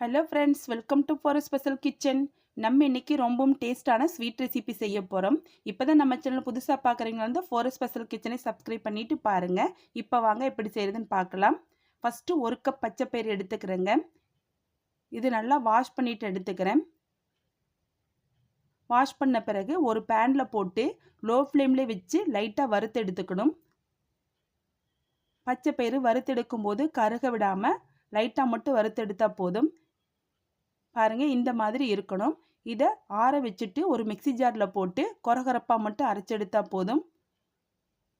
Hello friends welcome to for special kitchen நம்ம இன்றைக்கி ரொம்பவும் டேஸ்ட்டான ஸ்வீட் ரெசிபி செய்ய போகிறோம் இப்போ தான் நம்ம சேனல் புதுசாக பார்க்குறீங்களா வந்து ஃபோர் ஸ்பெஷல் கிச்சனை சப்ஸ்கிரைப் பண்ணிவிட்டு பாருங்கள் இப்போ வாங்க எப்படி செய்கிறதுன்னு பார்க்கலாம் ஃபஸ்ட்டு ஒரு கப் பச்சைப்பயிறு எடுத்துக்கிறேங்க. இது நல்லா வாஷ் பண்ணிவிட்டு எடுத்துக்கிறேன். வாஷ் பண்ண பிறகு ஒரு பேனில் போட்டு லோ ஃப்ளேம்லேயே வச்சு லைட்டாக வறுத்து எடுத்துக்கணும். பச்சைப்பயிறு வறுத்தெடுக்கும் போது கருக விடாமல் லைட்டாக மட்டும் வறுத்தெடுத்தால் போதும். பாருங்கள் இந்த மாதிரி இருக்கணும். இதை ஆற வச்சுட்டு ஒரு மிக்சி ஜாரில் போட்டு கொரகரப்பாக மட்டும் அரைச்செடுத்தா போதும்.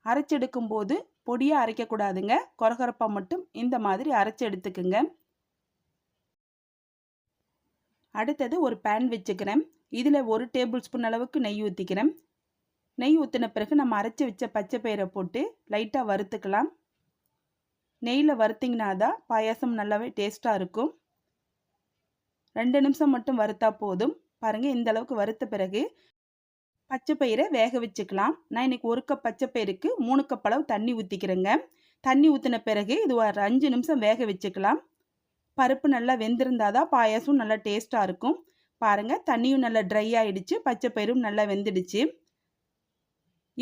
அரைச்செடுக்கும் போது பொடியாக அரைக்கக்கூடாதுங்க கொரகரப்பாக மட்டும் இந்த மாதிரி அரைச்சி எடுத்துக்குங்க. அடுத்தது ஒரு பேன் வச்சுக்கிறேன். இதில் ஒரு டேபிள் ஸ்பூன் அளவுக்கு நெய் ஊற்றிக்கிறேன் நெய் ஊற்றின பிறகு நம்ம அரைச்சி வச்ச பச்சை பயிரை போட்டு லைட்டாக வறுத்துக்கலாம். நெய்யில் வறுத்திங்கன்னா தான் பாயாசம் நல்லாவே டேஸ்ட்டாக இருக்கும். ரெண்டு நிமிஷம் மட்டும் வறுத்தா போதும். பாருங்கள் இந்த அளவுக்கு வறுத்த பிறகு பச்சை பயிரை வேக வச்சுக்கலாம். நான் இன்னைக்கு ஒரு கப் பச்சை பயிருக்கு மூணு கப் அளவு தண்ணி ஊற்றிக்கிறேங்க தண்ணி ஊற்றின பிறகு இது ஒரு அஞ்சு நிமிஷம் வேக வச்சுக்கலாம். பருப்பு நல்லா வெந்திருந்தால் தான் பாயாசம் நல்லா டேஸ்ட்டாக இருக்கும். பாருங்கள் தண்ணியும் நல்லா ட்ரை ஆகிடுச்சு பச்சை பயிரும் நல்லா வெந்துடுச்சு.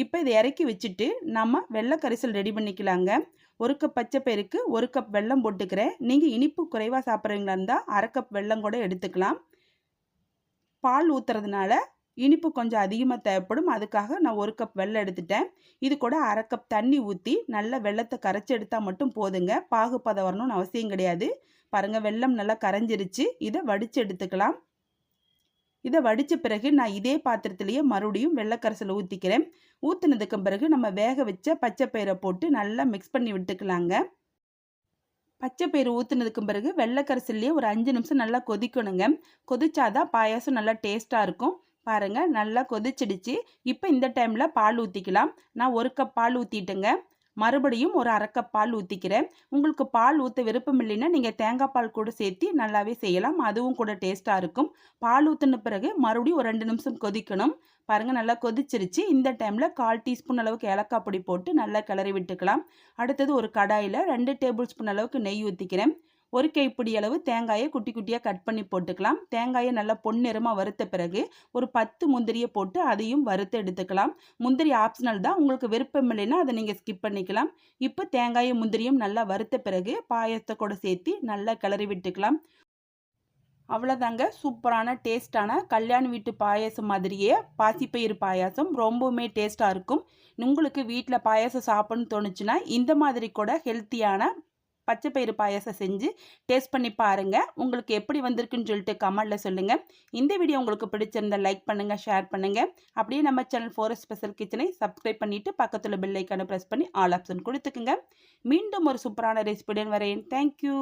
இப்போ இதை இறக்கி வச்சுட்டு நம்ம வெள்ளை கரிசல் ரெடி பண்ணிக்கலாங்க. ஒரு கப் பச்சை பயிருக்கு ஒரு கப் வெல்லம் போட்டுக்கிறேன். நீங்கள் இனிப்பு குறைவாக சாப்பிட்றீங்களா இருந்தால் அரை கப் வெல்லம் கூட எடுத்துக்கலாம். பால் ஊற்றுறதுனால இனிப்பு கொஞ்சம் அதிகமாக தேவைப்படும். அதுக்காக நான் ஒரு கப் வெள்ளம் எடுத்துட்டேன். இது கூட அரை கப் தண்ணி ஊற்றி நல்லா வெள்ளத்தை கரைச்சி எடுத்தால் மட்டும் போதுங்க. பாகுப்பதம் வரணும்னு அவசியம் கிடையாது. பாருங்கள் வெள்ளம் நல்லா கரைஞ்சிருச்சு. இதை வடித்து எடுத்துக்கலாம். இதை வடித்த பிறகு நான் இதே பாத்திரத்திலேயே மறுபடியும் வெள்ளைக்கரைசல் ஊற்றிக்கிறேன் ஊற்றினதுக்கு பிறகு நம்ம வேக வச்ச பச்சை பயிரை போட்டு நல்லா மிக்ஸ் பண்ணி விட்டுக்கலாங்க. பச்சை பயிறு ஊற்றுனதுக்கு பிறகு வெள்ளைக்கரைசல்லையே ஒரு அஞ்சு நிமிஷம் நல்லா கொதிக்கணுங்க. கொதிச்சாதான் பாயாசம் நல்லா டேஸ்ட்டாக இருக்கும். பாருங்கள் நல்லா கொதிச்சிடுச்சு. இப்போ இந்த டைமில் பால் ஊற்றிக்கலாம் நான் ஒரு கப் பால் ஊற்றிட்டேங்க மறுபடியும் ஒரு அரைக்கப் பால் ஊற்றிக்கிறேன் உங்களுக்கு பால் ஊற்ற விருப்பம் இல்லைன்னா நீங்கள் தேங்காய் பால் கூட சேர்த்து நல்லாவே செய்யலாம். அதுவும் கூட டேஸ்ட்டாக இருக்கும். பால் ஊற்றின பிறகு மறுபடியும் ஒரு ரெண்டு நிமிஷம் கொதிக்கணும். பாருங்கள் நல்லா கொதிச்சிருச்சு. இந்த டைமில் கால் டீஸ்பூன் அளவுக்கு ஏலக்காய் பொடி போட்டு நல்லா கிளறி விட்டுக்கலாம். அடுத்தது ஒரு கடாயில் ரெண்டு டேபிள் ஸ்பூன் அளவுக்கு நெய் ஊற்றிக்கிறேன் ஒரு கைப்பிடி அளவு தேங்காயை குட்டி குட்டியாக கட் பண்ணி போட்டுக்கலாம். தேங்காயை நல்லா பொன்னிறமாக வறுத்த பிறகு ஒரு பத்து முந்திரியை போட்டு அதையும் வறுத்து எடுத்துக்கலாம். முந்திரி ஆப்ஷனல் தான். உங்களுக்கு விருப்பம் இல்லைன்னா அதை நீங்கள் ஸ்கிப் பண்ணிக்கலாம். இப்போ தேங்காயை முந்திரியும் நல்லா வறுத்த பிறகு பாயசத்தை கூட சேர்த்து நல்லா கிளறி விட்டுக்கலாம். அவ்வளோதாங்க சூப்பரான டேஸ்டான கல்யாண வீட்டு பாயாசம் மாதிரியே பாசிப்பயிறு பாயாசம். ரொம்பவுமே டேஸ்ட்டாக இருக்கும். உங்களுக்கு வீட்டில் பாயாசம் சாப்பிட்ணுன்னு தோணுச்சுன்னா இந்த மாதிரி கூட ஹெல்த்தியான பச்சை பயிறு பாயாசம் செஞ்சு டேஸ்ட் பண்ணி பாருங்கள் உங்களுக்கு எப்படி வந்திருக்குன்னு சொல்லிட்டு கமெண்டில் சொல்லுங்கள் இந்த வீடியோ உங்களுக்கு பிடிச்சிருந்தால் லைக் பண்ணுங்கள் ஷேர் பண்ணுங்கள் அப்படியே நம்ம சேனல் ஃபோரஸ்ட் ஸ்பெஷல் கிச்சனை சப்ஸ்கிரைப் பண்ணிவிட்டு பக்கத்தில் பெல் ஐக்கானை ப்ரெஸ் பண்ணி ஆல் ஆப்ஷன் கொடுத்துக்குங்க. மீண்டும் ஒரு சூப்பரான ரெசிபியுடன் வரேன். தேங்க்யூ